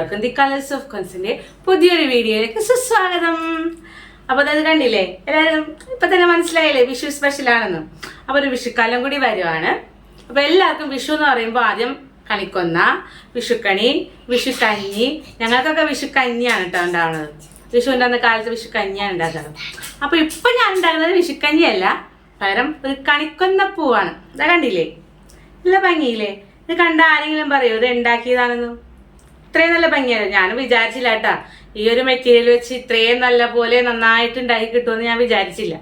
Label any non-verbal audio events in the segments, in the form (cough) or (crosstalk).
എല്ലാവർക്കും the colours of കൺസിന്റെ പുതിയൊരു വീഡിയോയിലേക്ക് സുസ്വാഗതം. അപ്പോൾ അത് കണ്ടില്ലേ? എല്ലാവരും ഇപ്പൊ തന്നെ മനസ്സിലായില്ലേ? വിഷു സ്പെഷ്യൽ ആണെന്ന്. അപ്പോൾ ഒരു വിഷുക്കാലം കൂടി വരുവാണ്. അപ്പോൾ എല്ലാവർക്കും വിഷു എന്ന് പറയുമ്പോൾ ആദ്യം കണിക്കൊന്ന വിഷുക്കണി വിഷുക്കഞ്ഞി ഞങ്ങൾക്കൊക്കെ വിഷുക്കഞ്ഞിയാണ് കേട്ടോ ഉണ്ടാവുന്നത്. വിഷുവിന്റെ അന്ന് കാലത്ത് വിഷുക്കഞ്ഞിയാണ് ഉണ്ടാക്കുന്നത് അപ്പോൾ ഇപ്പം ഞാൻ ഉണ്ടാക്കുന്നത് വിഷുക്കഞ്ഞിയല്ല പകരം ഒരു കണിക്കൊന്ന പൂവാണ്. ഇതാ കണ്ടില്ലേ? ഇല്ല ഭംഗിയില്ലേ? ഇത് കണ്ട ആരെങ്കിലും പറയൂ? ഇത് ഉണ്ടാക്കിയതാണെന്ന്. ഇത്രയും നല്ല ഭംഗിയാണ് ഞാനും വിചാരിച്ചില്ല കേട്ടാ. ഈ ഒരു മെറ്റീരിയൽ വെച്ച് ഇത്രയും നല്ല പോലെ നന്നായിട്ട് ഉണ്ടാക്കി കിട്ടുമെന്ന് ഞാൻ വിചാരിച്ചില്ല.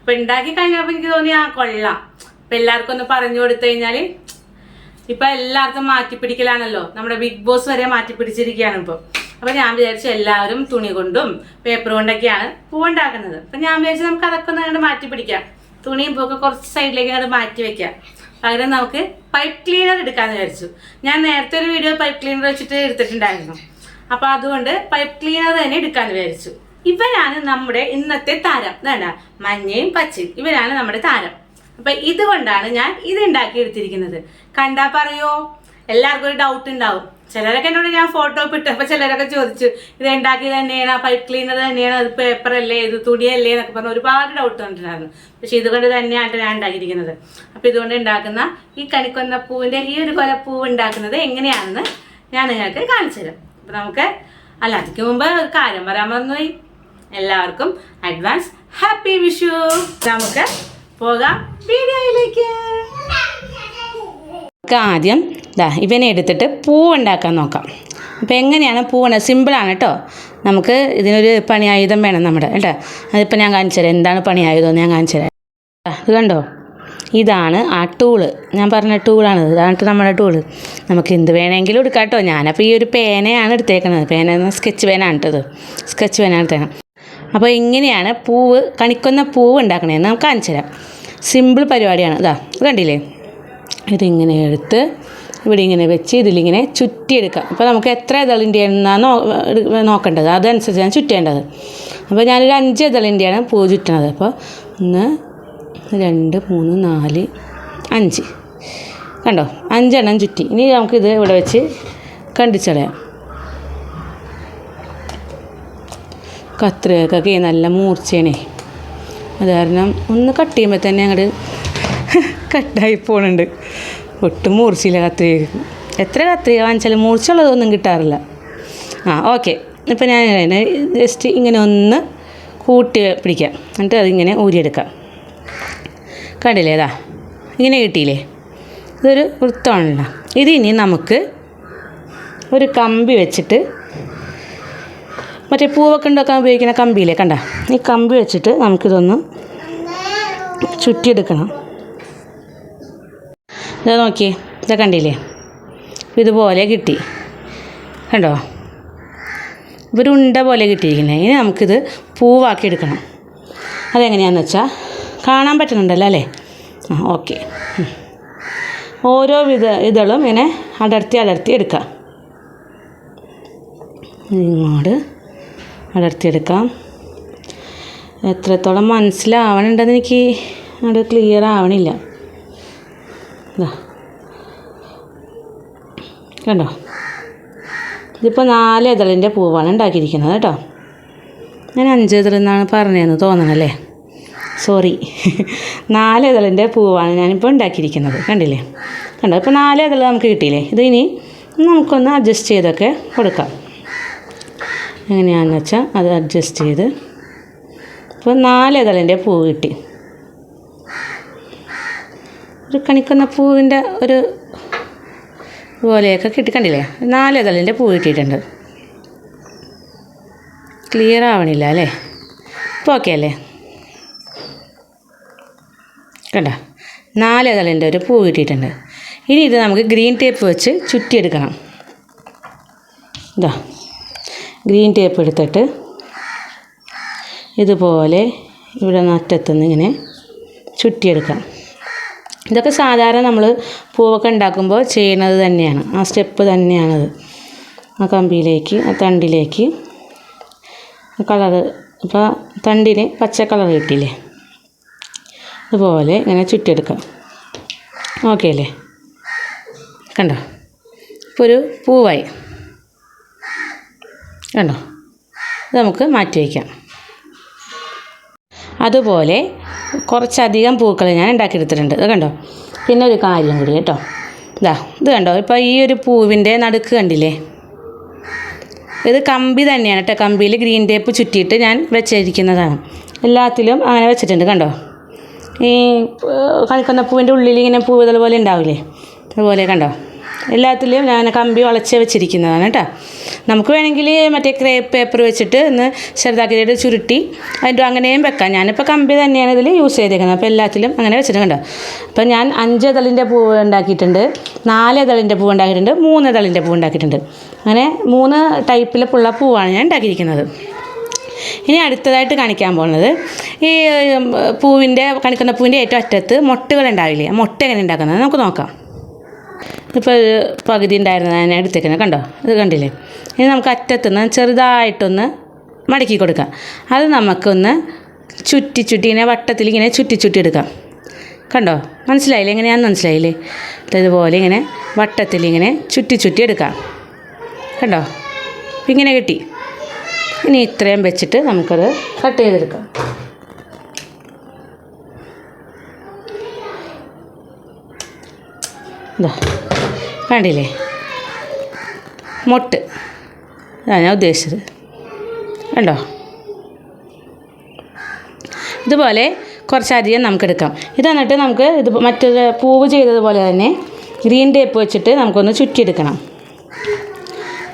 അപ്പൊ ഉണ്ടാക്കി കഴിഞ്ഞപ്പോൾ എനിക്ക് തോന്നി ആ കൊള്ളാം. അപ്പൊ എല്ലാവർക്കും ഒന്ന് പറഞ്ഞു കൊടുത്തു കഴിഞ്ഞാൽ ഇപ്പൊ എല്ലാവർക്കും മാറ്റിപ്പിടിക്കലാണല്ലോ. നമ്മുടെ ബിഗ് ബോസ് വരെ മാറ്റിപ്പിടിച്ചിരിക്കുകയാണ് ഇപ്പൊ. അപ്പൊ ഞാൻ വിചാരിച്ചു എല്ലാവരും തുണി കൊണ്ടും പേപ്പർ കൊണ്ടൊക്കെയാണ് പൂവുണ്ടാക്കുന്നത് അപ്പൊ ഞാൻ വിചാരിച്ചു നമുക്ക് അതൊക്കെ ഒന്ന് അങ്ങോട്ട് മാറ്റിപ്പിടിക്കാം. തുണിയും പൂക്കെ കുറച്ച് സൈഡിലേക്ക് അങ്ങോട്ട് മാറ്റി വെക്കാം. പകരം നമുക്ക് പൈപ്പ് ക്ലീനർ എടുക്കാന്ന് വിചാരിച്ചു. ഞാൻ നേരത്തെ ഒരു വീഡിയോ പൈപ്പ് ക്ലീനർ വെച്ചിട്ട് എടുത്തിട്ടുണ്ടായിരുന്നു. അപ്പൊ അതുകൊണ്ട് പൈപ്പ് ക്ലീനർ തന്നെ എടുക്കാന്ന് വിചാരിച്ചു. ഇവരാണ് നമ്മുടെ ഇന്നത്തെ താരം. വേണ്ട മഞ്ഞയും പച്ചയും. ഇവരാണ് നമ്മുടെ താരം. അപ്പൊ ഇതുകൊണ്ടാണ് ഞാൻ ഇത് ഉണ്ടാക്കി എടുത്തിരിക്കുന്നത് കണ്ടാ പറയോ? എല്ലാവർക്കും ഒരു ഡൗട്ട് ഉണ്ടാവും. ചിലരൊക്കെ എന്നോട് ഞാൻ ഫോട്ടോ ഇട്ടു. അപ്പൊ ചിലരൊക്കെ ചോദിച്ചു ഇത് ഉണ്ടാക്കിയത് തന്നെയാണ്? പൈപ്പ് ക്ലീനർ തന്നെയാണ്? അത് പേപ്പർ അല്ലേ? ഇത് തുണിയല്ലേ? എന്നൊക്കെ പറഞ്ഞ് ഒരുപാട് ഡൗട്ട് വന്നിട്ടുണ്ടായിരുന്നു. പക്ഷെ ഇതുകൊണ്ട് തന്നെയാണ് ഞാൻ ഉണ്ടാക്കിയിരിക്കുന്നത്. അപ്പൊ ഇതുകൊണ്ട് ഉണ്ടാക്കുന്ന ഈ കണിക്കൊന്ന പൂവിന്റെ ഈ ഒരു കൊല പൂവ് ഉണ്ടാക്കുന്നത് എങ്ങനെയാണെന്ന് ഞാൻ നിങ്ങൾക്ക് കാണിച്ചു തരാം. അപ്പൊ നമുക്ക് അല്ല അതിക്ക് മുമ്പ് ഒരു കാര്യം പറയാൻ മറന്നുപോയി. എല്ലാവർക്കും അഡ്വാൻസ് ഹാപ്പി വിഷു. നമുക്ക് പോകാം വീഡിയോയിലേക്ക്. നമുക്ക് ആദ്യം ഇതാ ഇവനെ എടുത്തിട്ട് പൂവുണ്ടാക്കാൻ നോക്കാം. അപ്പോൾ എങ്ങനെയാണ് പൂവണ സിമ്പിളാണ് കേട്ടോ നമുക്ക് ഇതിനൊരു പണി ആയുധം വേണം നമ്മുടെ കേട്ടോ. അതിപ്പോൾ ഞാൻ കാണിച്ചു തരാം. എന്താണ് പണി ആയുധം എന്ന് ഞാൻ കാണിച്ചു തരാം. ഇത് കണ്ടോ? ഇതാണ് ആ ടൂൾ ഞാൻ പറഞ്ഞ ടൂളാണ് ഇതാണ് നമ്മുടെ ടൂൾ നമുക്ക് എന്ത് വേണമെങ്കിലും എടുക്കാം കേട്ടോ ഞാനപ്പോൾ ഈ ഒരു പേനയാണ് എടുത്തേക്കുന്നത്. പേന സ്കെച്ച് പേനാണ് കേട്ടത് സ്കെച്ച് പേനാണ് എടുത്തേക്കണം അപ്പോൾ ഇങ്ങനെയാണ് പൂവ് കണിക്കുന്ന പൂവ് ഉണ്ടാക്കണേന്ന് നമുക്ക് കാണിച്ചു തരാം. സിമ്പിൾ പരിപാടിയാണ്. ഇതാ കണ്ടില്ലേ? ഇതിങ്ങനെ എടുത്ത് ഇവിടെ ഇങ്ങനെ വെച്ച് ഇതിലിങ്ങനെ ചുറ്റിയെടുക്കാം. അപ്പോൾ നമുക്ക് എത്ര ഇതളിന്റെ ഇതളിന്റെയാണെന്നാണ് നോക്കേണ്ടത്. അതനുസരിച്ചാണ് ചുറ്റേണ്ടത്. അപ്പോൾ ഞാനൊരു അഞ്ച് ഇതളിന്റെയാണ് പൂ ചുറ്റണത്. അപ്പോൾ ഒന്ന് രണ്ട് മൂന്ന് നാല് അഞ്ച്. കണ്ടോ? അഞ്ചെണ്ണം ചുറ്റി. ഇനി നമുക്കിത് ഇവിടെ വെച്ച് കണ്ടിച്ചളയാം കത്രികക്കൊക്കെ നല്ല മൂർച്ചയാണേ. അത് കാരണം ഒന്ന് കട്ട് ചെയ്യുമ്പോൾ തന്നെ അങ്ങോട്ട് കട്ടായി പോണുണ്ട്. ഒട്ടും മൂർച്ചയില്ല കത്രിക. എത്ര കത്രിക വാങ്ങിച്ചാലും മൂർച്ചയുള്ളതൊന്നും കിട്ടാറില്ല. ആ ഓക്കെ. ഇപ്പം ഞാൻ അതിനെ ജസ്റ്റ് ഇങ്ങനെ ഒന്ന് കൂട്ടി പിടിക്കാം. എന്നിട്ട് അതിങ്ങനെ ഊരിയെടുക്കാം. കണ്ടില്ലേ ഇതാ? ഇങ്ങനെ കിട്ടിയില്ലേ? ഇതൊരു വൃത്തമാണല്ലോ. ഇത് ഇനി നമുക്ക് ഒരു കമ്പി വെച്ചിട്ട് മറ്റേ പൂവൊക്കെ ഉണ്ടാക്കാൻ ഉപയോഗിക്കുന്ന കമ്പിയില്ലേ? കണ്ട? ഈ കമ്പി വെച്ചിട്ട് നമുക്കിതൊന്ന് ചുറ്റിയെടുക്കണം. ഇതാ നോക്കി ഇതാ കണ്ടില്ലേ? ഇതുപോലെ കിട്ടി. കണ്ടോ? ഒരു ഉണ്ട പോലെ കിട്ടിയിരിക്കുന്നത്. ഇനി നമുക്കിത് പൂവാക്കി എടുക്കണം. അതെങ്ങനെയാണെന്ന് വെച്ചാൽ കാണാൻ പറ്റുന്നുണ്ടല്ലോ അല്ലേ? ആ ഓക്കെ. ഓരോ വിധ ഇതളും ഇങ്ങനെ അടർത്തി അടർത്തി എടുക്കാം. ഇങ്ങോട്ട് അടർത്തി എടുക്കാം. എത്രത്തോളം മനസ്സിലാവണുണ്ടെന്ന് എനിക്ക് അത് ക്ലിയർ ആവണില്ല. കണ്ടോ? ഇതിപ്പോൾ നാല് ഇതളിന്റെ പൂവാണ് ഉണ്ടാക്കിയിരിക്കുന്നത് കേട്ടോ. ഞാൻ അഞ്ച് ഇതളെന്നാണ് പറഞ്ഞതെന്ന് തോന്നണല്ലേ? സോറി (laughs) നാല് ഇതളിന്റെ പൂവാണ് ഞാനിപ്പോൾ ഉണ്ടാക്കിയിരിക്കുന്നത്. കണ്ടില്ലേ? കണ്ടോ? ഇപ്പോൾ നാല് ഇതൾ നമുക്ക് കിട്ടിയില്ലേ? ഇത് ഇനി നമുക്കൊന്ന് അഡ്ജസ്റ്റ് ചെയ്തൊക്കെ കൊടുക്കാം. എങ്ങനെയാണെന്ന് വെച്ചാൽ അത് അഡ്ജസ്റ്റ് ചെയ്ത് ഇപ്പോൾ നാല് ഇതളിന്റെ പൂ കിട്ടി. ഒരു കണിക്കുന്ന പൂവിന്റെ ഒരു പോലെയൊക്കെ കിട്ടി കണ്ടില്ലേ? നാല് ഇതളിന്റെ പൂ കിട്ടിയിട്ടുണ്ട്. ക്ലിയർ ആവണില്ല അല്ലേ? ഇപ്പോൾ ഓക്കെ അല്ലേ? കണ്ട? നാല് ഇതളിന്റെ ഒരു പൂ കിട്ടിയിട്ടുണ്ട്. ഇനി ഇത് നമുക്ക് ഗ്രീൻ ടേപ്പ് വെച്ച് ചുറ്റിയെടുക്കണം. ഇതാ. ഗ്രീൻ ടേപ്പ് എടുത്തിട്ട് ഇതുപോലെ ഇവിടെ നറ്റത്തുനിന്ന് ഇങ്ങനെ ചുറ്റിയെടുക്കാം. ഇതൊക്കെ സാധാരണ നമ്മൾ പൂവൊക്കെ ഉണ്ടാക്കുമ്പോൾ ചെയ്യുന്നത് തന്നെയാണ്. ആ സ്റ്റെപ്പ് തന്നെയാണത്. ആ കമ്പിയിലേക്ക് ആ തണ്ടിലേക്ക്. കളറ് ഇപ്പോൾ തണ്ടിന് പച്ച കളർ കിട്ടിയില്ലേ? അതുപോലെ ഇങ്ങനെ ചുറ്റിയെടുക്കാം. ഓക്കെ അല്ലേ? കണ്ടോ? ഇപ്പോൾ ഒരു പൂവായി. കണ്ടോ? ഇത് നമുക്ക് മാറ്റി വയ്ക്കാം അതുപോലെ കുറച്ചധികം പൂക്കൾ ഞാൻ ഉണ്ടാക്കിയെടുത്തിട്ടുണ്ട്. ഇത് കണ്ടോ? പിന്നെ ഒരു കാര്യം കൂടി കേട്ടോ. ഇതാ ഇത് കണ്ടോ? ഇപ്പോൾ ഈ ഒരു പൂവിന്റെ നടുക്ക് കണ്ടില്ലേ? ഇത് കമ്പി തന്നെയാണ് കേട്ടോ. കമ്പിയിൽ ഗ്രീൻ ടേപ്പ് ചുറ്റിയിട്ട് ഞാൻ വെച്ചിരിക്കുന്നതാണ്. എല്ലാത്തിലും അങ്ങനെ വെച്ചിട്ടുണ്ട് കണ്ടോ? ഈ കളിക്കുന്ന പൂവിന്റെ ഉള്ളിൽ ഇങ്ങനെ പൂവ് പോലെ ഉണ്ടാവില്ലേ? അതുപോലെ കണ്ടോ? എല്ലാത്തിലും ഞാൻ കമ്പി വളച്ച് വെച്ചിരിക്കുന്നതാണ് കേട്ടോ. നമുക്ക് വേണമെങ്കിൽ മറ്റേ ക്രേപ്പ് പേപ്പർ വെച്ചിട്ട് ഒന്ന് ചെറുതാക്കിയിട്ട് ചുരുട്ടി അതിന്റെ അങ്ങനെയും വെക്കാം. ഞാനിപ്പോൾ കമ്പി തന്നെയാണ് ഇതിൽ യൂസ് ചെയ്തേക്കുന്നത്. അപ്പോൾ എല്ലാത്തിലും അങ്ങനെ വെച്ചിട്ടുണ്ട് അപ്പോൾ ഞാൻ അഞ്ച് ഇതളിന്റെ പൂവ് ഉണ്ടാക്കിയിട്ടുണ്ട് നാല് ഇതളിന്റെ പൂവ് ഉണ്ടാക്കിയിട്ടുണ്ട് മൂന്ന് ഇതളിന്റെ പൂവ് ഉണ്ടാക്കിയിട്ടുണ്ട്. അങ്ങനെ മൂന്ന് ടൈപ്പിലെ പുള്ള പൂവാണ് ഞാൻ ഉണ്ടാക്കിയിരിക്കുന്നത്. ഇനി അടുത്തതായിട്ട് കാണിക്കാൻ പോകുന്നത് ഈ പൂവിന്റെ കണിക്കുന്ന പൂവിന്റെ ഏറ്റവും അറ്റത്ത് മുട്ടകൾ ഉണ്ടാവില്ലേ? മുട്ട എങ്ങനെ ഉണ്ടാക്കുന്നത്? നമുക്ക് നോക്കാം. ഇപ്പോൾ പകുതി ഉണ്ടായിരുന്നത് ഞാൻ എടുത്തേക്കുന്നത്. കണ്ടോ? ഇത് കണ്ടില്ലേ? ഇനി നമുക്ക് അറ്റത്തുനിന്ന് ചെറുതായിട്ടൊന്ന് മടക്കി കൊടുക്കാം. അത് നമുക്കൊന്ന് ചുറ്റി ചുറ്റി ഇങ്ങനെ വട്ടത്തിൽ ഇങ്ങനെ ചുറ്റി ചുറ്റി എടുക്കാം. കണ്ടോ? മനസ്സിലായില്ലേ? എങ്ങനെയാണെന്ന് മനസ്സിലായില്ലേ? ഇതുപോലെ ഇങ്ങനെ വട്ടത്തിൽ ഇങ്ങനെ ചുറ്റി ചുറ്റി എടുക്കാം. കണ്ടോ? ഇങ്ങനെ കിട്ടി. ഇനി ഇത്രയും വെച്ചിട്ട് നമുക്കത് കട്ട് ചെയ്തെടുക്കാം. ഇതാ. കണ്ടില്ലേ? മൊട്ട്. അതാണ് ഞാൻ ഉദ്ദേശിച്ചത്. കണ്ടോ? ഇതുപോലെ കുറച്ചധികം നമുക്ക് എടുക്കാം ഇത് എന്നിട്ട് നമുക്ക് ഇത് മറ്റൊരു പൂവ് ചെയ്തതുപോലെ തന്നെ ഗ്രീൻ ടേപ്പ് വെച്ചിട്ട് നമുക്കൊന്ന് ചുറ്റിയെടുക്കണം.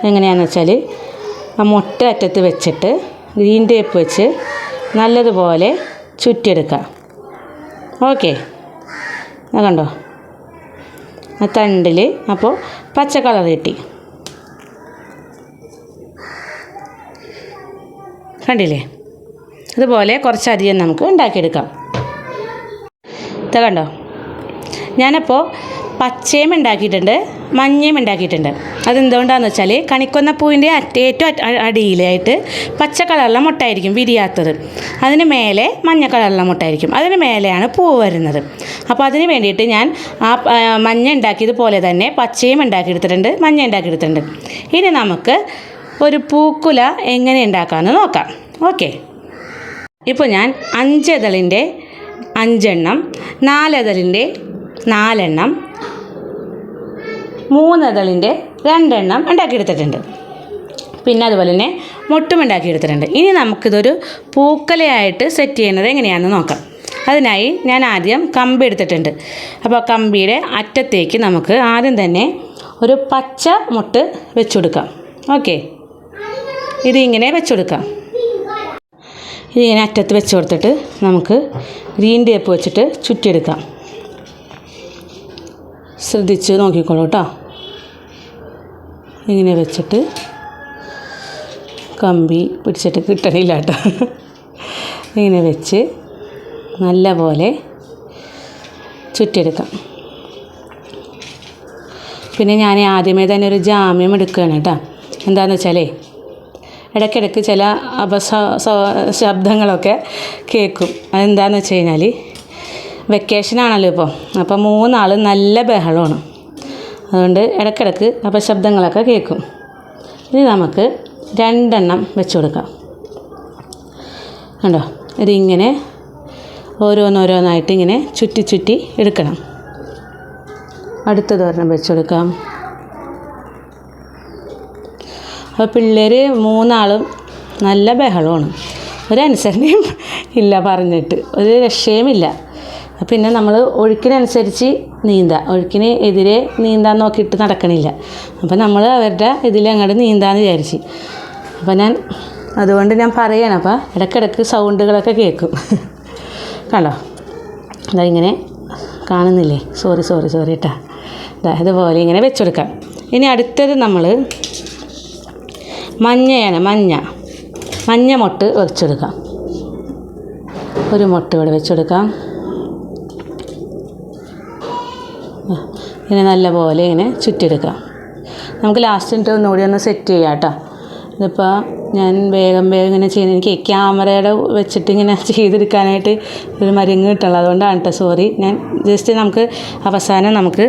എങ്ങനെയാണെന്ന് വെച്ചാൽ ആ മുട്ട അറ്റത്ത് വെച്ചിട്ട് ഗ്രീൻ ടേപ്പ് വെച്ച് നല്ലതുപോലെ ചുറ്റിയെടുക്കാം. ഓക്കെ കണ്ടോ? ആ തണ്ടിൽ അപ്പോൾ പച്ച കളർ കിട്ടി. കണ്ടില്ലേ? അതുപോലെ കുറച്ചധികം നമുക്ക് ഉണ്ടാക്കിയെടുക്കാം. ഇത് കണ്ടോ? ഞാനപ്പോൾ പച്ചയും ഉണ്ടാക്കിയിട്ടുണ്ട് മഞ്ഞയും ഉണ്ടാക്കിയിട്ടുണ്ട്. അതെന്തുകൊണ്ടാണെന്ന് വെച്ചാൽ കണിക്കൊന്ന പൂവിന്റെ അറ്റ ഏറ്റവും അടിയിലായിട്ട് പച്ച കളറുള്ള മുട്ടായിരിക്കും വിരിയാത്തത്. അതിന് മേലെ മഞ്ഞ കളറുള്ള മുട്ടായിരിക്കും അതിന് മേലെയാണ് പൂവ് വരുന്നത്. അപ്പോൾ അതിന് വേണ്ടിയിട്ട് ഞാൻ ആ മഞ്ഞ ഉണ്ടാക്കിയതുപോലെ തന്നെ പച്ചയും ഉണ്ടാക്കിയെടുത്തിട്ടുണ്ട് മഞ്ഞ ഉണ്ടാക്കിയെടുത്തിട്ടുണ്ട്. ഇനി നമുക്ക് ഒരു പൂക്കുല എങ്ങനെ ഉണ്ടാക്കാമെന്ന് നോക്കാം. ഓക്കെ. ഇപ്പോൾ ഞാൻ അഞ്ചെതളിന്റെ അഞ്ചെണ്ണം നാലെതളിന്റെ നാലെണ്ണം മൂന്നെതളിന്റെ രണ്ടെണ്ണം ഉണ്ടാക്കിയെടുത്തിട്ടുണ്ട്. പിന്നെ അതുപോലെ തന്നെ മുട്ടും ഉണ്ടാക്കിയെടുത്തിട്ടുണ്ട്. ഇനി നമുക്കിതൊരു പൂക്കലയായിട്ട് സെറ്റ് ചെയ്യുന്നത് എങ്ങനെയാണെന്ന് നോക്കാം. അതിനായി ഞാൻ ആദ്യം കമ്പി എടുത്തിട്ടുണ്ട്. അപ്പോൾ കമ്പിയുടെ അറ്റത്തേക്ക് നമുക്ക് ആദ്യം തന്നെ ഒരു പച്ച മുട്ട് വെച്ചുകൊടുക്കാം ഓക്കെ. ഇതിങ്ങനെ വെച്ചുകൊടുക്കാം ഇതിങ്ങനെ അറ്റത്ത് വെച്ച് കൊടുത്തിട്ട് നമുക്ക് ഗ്രീൻ ടേപ്പ് വെച്ചിട്ട് ചുറ്റിയെടുക്കാം. ശ്രദ്ധിച്ച് നോക്കിക്കോളൂ കേട്ടോ ഇങ്ങനെ വെച്ചിട്ട് കമ്പി പിടിച്ചിട്ട് കിട്ടണില്ല കേട്ടോ. ഇങ്ങനെ വെച്ച് നല്ല പോലെ ചുറ്റിയെടുക്കാം. പിന്നെ ഞാൻ ആദ്യമേ തന്നെ ഒരു ജാമ്യം എടുക്കുകയാണ് കേട്ടോ. എന്താണെന്ന് വെച്ചാലേ ഇടയ്ക്കിടയ്ക്ക് ചില അപശ ശബ്ദങ്ങളൊക്കെ കേൾക്കും. അതെന്താണെന്ന് വെച്ച് കഴിഞ്ഞാൽ വെക്കേഷനാണല്ലോ ഇപ്പോൾ അപ്പോൾ മൂന്നാൾ നല്ല ബഹളമാണ്. അതുകൊണ്ട് ഇടയ്ക്കിടയ്ക്ക് അപശബ്ദങ്ങളൊക്കെ കേൾക്കും. ഇനി നമുക്ക് രണ്ടെണ്ണം വെച്ച് കൊടുക്കാം. കണ്ടോ? ഇതിങ്ങനെ ഓരോന്നോരോന്നായിട്ട് ഇങ്ങനെ ചുറ്റി ചുറ്റി എടുക്കണം. അടുത്തത് ഒരെണ്ണം വെച്ച് കൊടുക്കാം. അപ്പോൾ പിള്ളേർ മൂന്നാളും നല്ല ബഹളമാണ്. ഒരനുസരണയും ഇല്ല പറഞ്ഞിട്ട്. ഒരു രക്ഷയുമില്ല. പിന്നെ നമ്മൾ ഒഴുക്കിനനുസരിച്ച് നീന്താം. ഒഴുക്കിന് എതിരെ നീന്താൻ നോക്കിയിട്ട് നടക്കണില്ല. അപ്പോൾ നമ്മൾ അവരുടെ ഇതിൽ അങ്ങോട്ട് നീന്താന്ന് വിചാരിച്ച്. അപ്പോൾ ഞാൻ അതുകൊണ്ട് ഞാൻ പറയണം അപ്പോൾ ഇടയ്ക്കിടയ്ക്ക് സൗണ്ടുകളൊക്കെ കേൾക്കും കണ്ടോ? അതാ ഇങ്ങനെ കാണുന്നില്ലേ? സോറി സോറി സോറി കേട്ടാ ഇതാ ഇതുപോലെ ഇങ്ങനെ വെച്ചെടുക്കാം. ഇനി അടുത്തത് നമ്മൾ മഞ്ഞയാണ് മഞ്ഞ. മഞ്ഞ മുട്ട് വെച്ചെടുക്കാം. ഒരു മുട്ട ഇവിടെ വെച്ചെടുക്കാം ആ, ഇങ്ങനെ നല്ലപോലെ ഇങ്ങനെ ചുറ്റിയെടുക്കാം നമുക്ക് ലാസ്റ്റ് എന്നിട്ട് ഒന്നുകൂടി ഒന്ന് സെറ്റ് ചെയ്യാം കേട്ടോ. ഇതിപ്പോൾ ഞാൻ വേഗം വേഗം ഇങ്ങനെ ചെയ്യുന്നത്. എനിക്ക് ക്യാമറയുടെ വെച്ചിട്ട് ഇങ്ങനെ (laughs) ചെയ്തെടുക്കാനായിട്ട് ഒരു മരുങ്ങ് കിട്ടുള്ളൂ അതുകൊണ്ടാണ് കേട്ടോ സോറി ഞാൻ ജസ്റ്റ് നമുക്ക് അവസാനം നമുക്ക്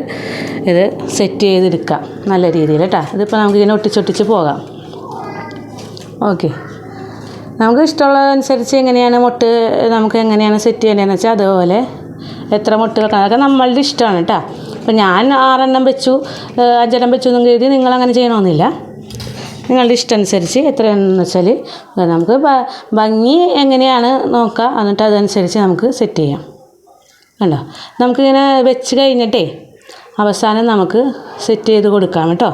ഇത് സെറ്റ് ചെയ്തെടുക്കാം. നല്ല രീതിയിൽ കേട്ടോ ഇതിപ്പോൾ നമുക്ക് ഇങ്ങനെ ഒട്ടിച്ചൊട്ടിച്ച് പോകാം. ഓക്കെ നമുക്ക് ഇഷ്ടമുള്ളതനുസരിച്ച് എങ്ങനെയാണ് മുട്ട് നമുക്ക് എങ്ങനെയാണ് സെറ്റ് ചെയ്യേണ്ടതെന്ന് വെച്ചാൽ അതുപോലെ എത്ര മുട്ട് വെക്കണം അതൊക്കെ നമ്മളുടെ ഇഷ്ടമാണ് കേട്ടോ അപ്പോൾ ഞാൻ ആറെണ്ണം വെച്ചു അഞ്ചെണ്ണം വെച്ചു എന്നും കരുതി നിങ്ങളങ്ങനെ ചെയ്യണമെന്നില്ല നിങ്ങളുടെ ഇഷ്ടം അനുസരിച്ച് എത്രയാണെന്ന് വെച്ചാൽ നമുക്ക് ഭംഗി എങ്ങനെയാണ് നോക്കുക എന്നിട്ട് അതനുസരിച്ച് നമുക്ക് സെറ്റ് ചെയ്യാം. കണ്ടോ? നമുക്കിങ്ങനെ വെച്ച് കഴിഞ്ഞിട്ടേ അവസാനം നമുക്ക് സെറ്റ് ചെയ്ത് കൊടുക്കാം കേട്ടോ.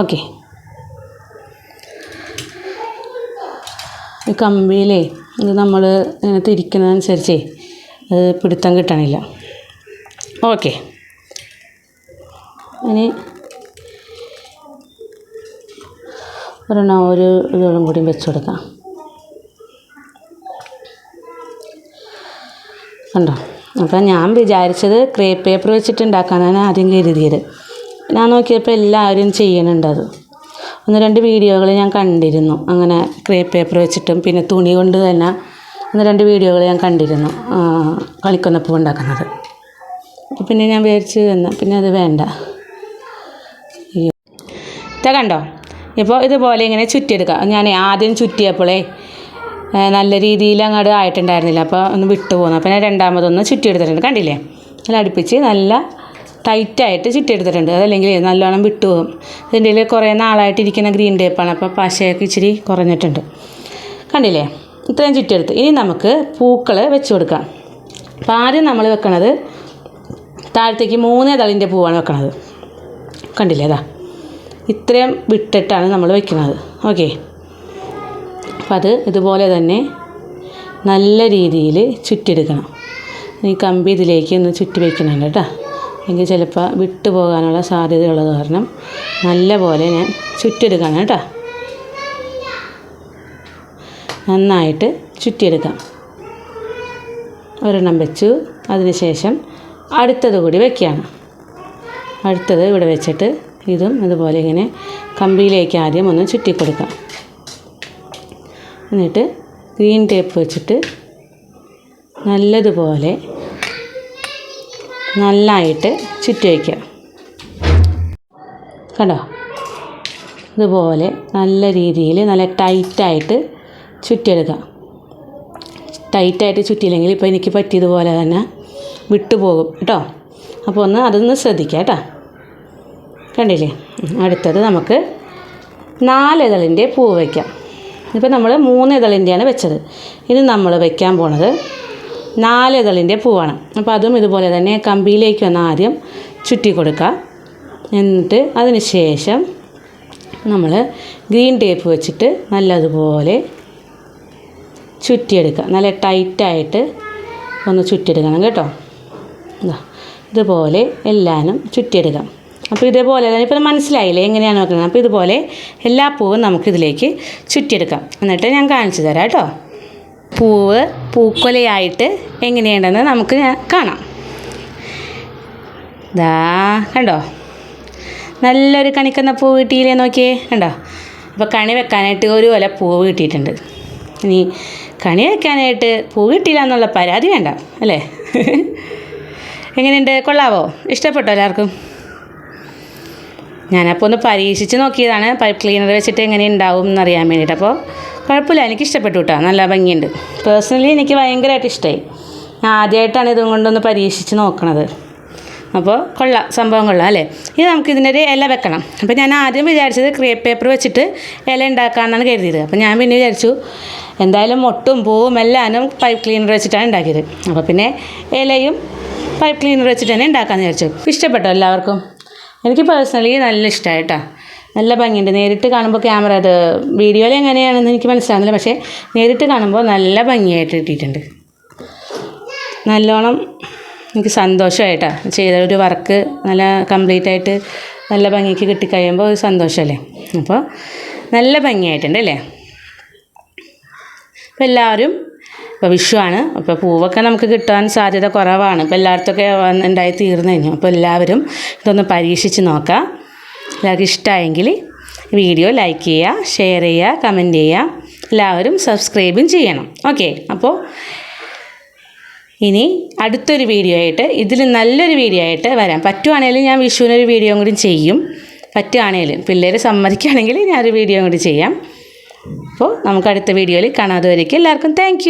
ഓക്കെ. കമ്പിയിലേ ഇത് നമ്മൾ ഇങ്ങനെ തിരിക്കുന്നതനുസരിച്ചേ പിടുത്തം കിട്ടണില്ല. ഓക്കെ. ഇനി ഒരെണ്ണം ഒരു ഇതോളം കൂടി വെച്ച് കൊടുക്കാം. കണ്ടോ? അപ്പം ഞാൻ വിചാരിച്ചത് ക്രേപ്പ് പേപ്പർ വെച്ചിട്ട് ഉണ്ടാക്കാനാണ് ആദ്യം കരുതിയത്. ഞാൻ നോക്കിയപ്പോൾ എല്ലാവരും ചെയ്യണുണ്ടത് ഒന്ന് രണ്ട് വീഡിയോകൾ ഞാൻ കണ്ടിരുന്നു. അങ്ങനെ ക്രേപ്പ് പേപ്പർ വെച്ചിട്ടും പിന്നെ തുണി കൊണ്ട് തന്നെ ഒന്ന് രണ്ട് വീഡിയോകൾ ഞാൻ കണ്ടിരുന്നു. കളിക്കൊന്നപ്പൂ ഉണ്ടാക്കുന്നത്. അപ്പോൾ പിന്നെ ഞാൻ വിചാരിച്ച് എന്നാൽ പിന്നെ അത് വേണ്ട. ഇതാ കണ്ടോ? ഇപ്പോൾ ഇതുപോലെ ഇങ്ങനെ ചുറ്റിയെടുക്കാം. ഞാൻ ആദ്യം ചുറ്റിയപ്പോഴേ നല്ല രീതിയിൽ അങ്ങോട്ട് ആയിട്ടുണ്ടായിരുന്നില്ല. അപ്പോൾ ഒന്ന് വിട്ടു പോകുന്നു അപ്പോൾ ഞാൻ രണ്ടാമതൊന്ന് ചുറ്റിയെടുത്തിട്ടുണ്ട്. കണ്ടില്ലേ? നല്ല അടുപ്പിച്ച് നല്ല ടൈറ്റായിട്ട് ചുറ്റിയെടുത്തിട്ടുണ്ട്. അതല്ലെങ്കിൽ നല്ലോണം വിട്ടു പോകും. ഇതിന്റെ കുറേ നാളായിട്ട് ഇരിക്കുന്ന ഗ്രീൻ ടേപ്പാണ്. അപ്പോൾ പശയൊക്കെ ഇച്ചിരി കുറഞ്ഞിട്ടുണ്ട്. കണ്ടില്ലേ? ഇത്രയും ചുറ്റിയെടുത്ത്. ഇനി നമുക്ക് പൂക്കൾ വെച്ച് കൊടുക്കാം. അപ്പോൾ ആദ്യം നമ്മൾ വെക്കണത് താഴത്തേക്ക് മൂന്നേ തളിന്റെ പൂവാണ് വെക്കണത്. കണ്ടില്ലേ അതാ ഇത്രയും വിട്ടിട്ടാണ് നമ്മൾ വെക്കുന്നത് ഓക്കെ. അപ്പം അത് ഇതുപോലെ തന്നെ നല്ല രീതിയിൽ ചുറ്റിയെടുക്കണം. ഈ കമ്പി ഇതിലേക്ക് ഒന്ന് ചുറ്റി വയ്ക്കുന്നുണ്ട് കേട്ടോ. എങ്കിൽ ചിലപ്പോൾ വിട്ടു പോകാനുള്ള സാധ്യതയുള്ളത് കാരണം നല്ല പോലെ ഞാൻ ചുറ്റിയെടുക്കണം കേട്ടോ. നന്നായിട്ട് ചുറ്റിയെടുക്കാം. ഒരെണ്ണം വെച്ചു. അതിനുശേഷം അടുത്തത് കൂടി വെക്കുകയാണ്. അടുത്തത് ഇവിടെ വെച്ചിട്ട് ഇതും അതുപോലെ ഇങ്ങനെ കമ്പിയിലേക്ക് ആദ്യം ഒന്ന് ചുറ്റി കൊടുക്കാം. എന്നിട്ട് ഗ്രീൻ ടേപ്പ് വെച്ചിട്ട് നല്ലതുപോലെ നല്ലായിട്ട് ചുറ്റി വയ്ക്കുക. കണ്ടോ? ഇതുപോലെ നല്ല രീതിയിൽ നല്ല ടൈറ്റായിട്ട് ചുറ്റിയെടുക്കാം. ടൈറ്റായിട്ട് ചുറ്റിയില്ലെങ്കിൽ ഇപ്പോൾ എനിക്ക് പറ്റിയതുപോലെ തന്നെ വിട്ടുപോകും കേട്ടോ? അപ്പോൾ ഒന്ന് അതൊന്ന് ശ്രദ്ധിക്കുക കേട്ടോ? കണ്ടില്ലേ? അടുത്തത് നമുക്ക് നാലിതളിന്റെ പൂ വയ്ക്കാം. ഇപ്പോൾ നമ്മൾ മൂന്ന് ഇതളിന്റെയാണ് വെച്ചത്. ഇനി നമ്മൾ വയ്ക്കാൻ പോണത് നാല് ഇതളിന്റെ പൂവാണ്. അപ്പോൾ അതും ഇതുപോലെ തന്നെ കമ്പിയിലേക്ക് വന്ന് ആദ്യം ചുറ്റി കൊടുക്കുക. എന്നിട്ട് അതിന് ശേഷം നമ്മൾ ഗ്രീൻ ടേപ്പ് വെച്ചിട്ട് നല്ലതുപോലെ ചുറ്റിയെടുക്കുക. നല്ല ടൈറ്റായിട്ട് ഒന്ന് ചുറ്റിയെടുക്കണം കേട്ടോ? ഇതുപോലെ എല്ലാനും ചുറ്റിയിടുക. അപ്പോൾ ഇതേപോലെ തന്നെ ഇപ്പോൾ മനസ്സിലായില്ലേ എങ്ങനെയാണ് നോക്കുന്നത്? അപ്പോൾ ഇതുപോലെ എല്ലാ പൂവും നമുക്ക് ഇതിലേക്ക് ചുറ്റിയെടുക്കാം. എന്നിട്ട് ഞാൻ കാണിച്ചു തരാം കേട്ടോ. പൂവ് പൂക്കൊലയായിട്ട് എങ്ങനെയുണ്ടെന്ന് നമുക്ക് ഞാൻ കാണാം. ദാ കണ്ടോ? നല്ലൊരു കണിക്കുന്ന പൂ കിട്ടിയില്ലേ നോക്കിയേ? കണ്ടോ? അപ്പോൾ കണി വെക്കാനായിട്ട് ഒരു കൊല പൂവ് കിട്ടിയിട്ടുണ്ട്. ഇനി കണി വെക്കാനായിട്ട് പൂ കിട്ടിയില്ല എന്നുള്ള പരാതി വേണ്ട അല്ലേ? (laughs) എങ്ങനെയുണ്ട്? കൊള്ളാവോ? ഇഷ്ടപ്പെട്ടോ എല്ലാവർക്കും? ഞാനപ്പോൾ ഒന്ന് പരീക്ഷിച്ച് നോക്കിയതാണ്. പൈപ്പ് ക്ലീനർ വെച്ചിട്ട് എങ്ങനെ ഉണ്ടാവും എന്നറിയാൻ വേണ്ടിയിട്ട്. അപ്പോൾ കുഴപ്പമില്ല എനിക്ക് ഇഷ്ടപ്പെട്ടു കേട്ടോ. നല്ല ഭംഗിയുണ്ട്. പേഴ്സണലി എനിക്ക് ഭയങ്കരമായിട്ട് ഇഷ്ടമായി ഞാൻ ആദ്യമായിട്ടാണ് ഇതും കൊണ്ടൊന്ന് പരീക്ഷിച്ച് നോക്കണത്. അപ്പോൾ കൊള്ളാം സംഭവം കൊള്ളാം അല്ലേ? ഇനി നമുക്ക് ഇതിനൊരു ഇല വെക്കണം. അപ്പോൾ ഞാൻ ആദ്യം വിചാരിച്ചത് ക്രേപ്പ് പേപ്പർ വെച്ചിട്ട് ഇല ഉണ്ടാക്കാമെന്നാണ് കരുതിയത്. അപ്പോൾ ഞാൻ പിന്നെ വിചാരിച്ചു എന്തായാലും മൊട്ടും പൂവും എല്ലാനും പൈപ്പ് ക്ലീനർ വെച്ചിട്ടാണ് ഉണ്ടാക്കിയത്. അപ്പോൾ പിന്നെ ഇലയും പൈപ്പ് ക്ലീനർ വെച്ചിട്ട് തന്നെ ഉണ്ടാക്കാമെന്ന് വിചാരിച്ചു. ഇഷ്ടപ്പെട്ടോ എല്ലാവർക്കും? എനിക്ക് പേഴ്സണലി നല്ല ഇഷ്ടമായി കേട്ടോ നല്ല ഭംഗിയുണ്ട്. നേരിട്ട് കാണുമ്പോൾ ക്യാമറ അത് വീഡിയോയിൽ എങ്ങനെയാണെന്ന് എനിക്ക് മനസ്സിലാകുന്നില്ല പക്ഷേ നേരിട്ട് കാണുമ്പോൾ നല്ല ഭംഗിയായിട്ട് കിട്ടിയിട്ടുണ്ട്. നല്ലോണം എനിക്ക് സന്തോഷമായിട്ടാ ചെയ്ത ഒരു വർക്ക് നല്ല കംപ്ലീറ്റ് ആയിട്ട് നല്ല ഭംഗിക്ക് കിട്ടിക്കഴിയുമ്പോൾ ഒരു സന്തോഷമല്ലേ അപ്പോൾ നല്ല ഭംഗിയായിട്ടുണ്ട് അല്ലേ? അപ്പോൾ എല്ലാവരും ഇപ്പോൾ വിഷുവാണ്. അപ്പോൾ പൂവൊക്കെ നമുക്ക് കിട്ടാൻ സാധ്യത കുറവാണ്. ഇപ്പോൾ എല്ലായിടത്തൊക്കെ ഉണ്ടായി തീർന്നു കഴിഞ്ഞു. അപ്പോൾ എല്ലാവരും ഇതൊന്ന് പരീക്ഷിച്ച് നോക്കാം. എല്ലാവർക്കും ഇഷ്ടമായെങ്കിൽ വീഡിയോ ലൈക്ക് ചെയ്യുക ഷെയർ ചെയ്യുക കമന്റ് ചെയ്യുക. എല്ലാവരും സബ്സ്ക്രൈബും ചെയ്യണം. ഓക്കെ അപ്പോൾ ഇനി അടുത്തൊരു വീഡിയോ ആയിട്ട് ഇതിൽ നല്ലൊരു വീഡിയോ ആയിട്ട് വരാം. പറ്റുവാണെങ്കിലും ഞാൻ വിഷുവിനൊരു വീഡിയോ കൂടി ചെയ്യും. പറ്റുവാണെങ്കിലും പിള്ളേർ സമ്മതിക്കുകയാണെങ്കിൽ ഞാനൊരു വീഡിയോ കൂടി ചെയ്യാം. അപ്പോൾ നമുക്ക് അടുത്ത വീഡിയോയിൽ കാണാതെ വരയ്ക്കും എല്ലാവർക്കും താങ്ക്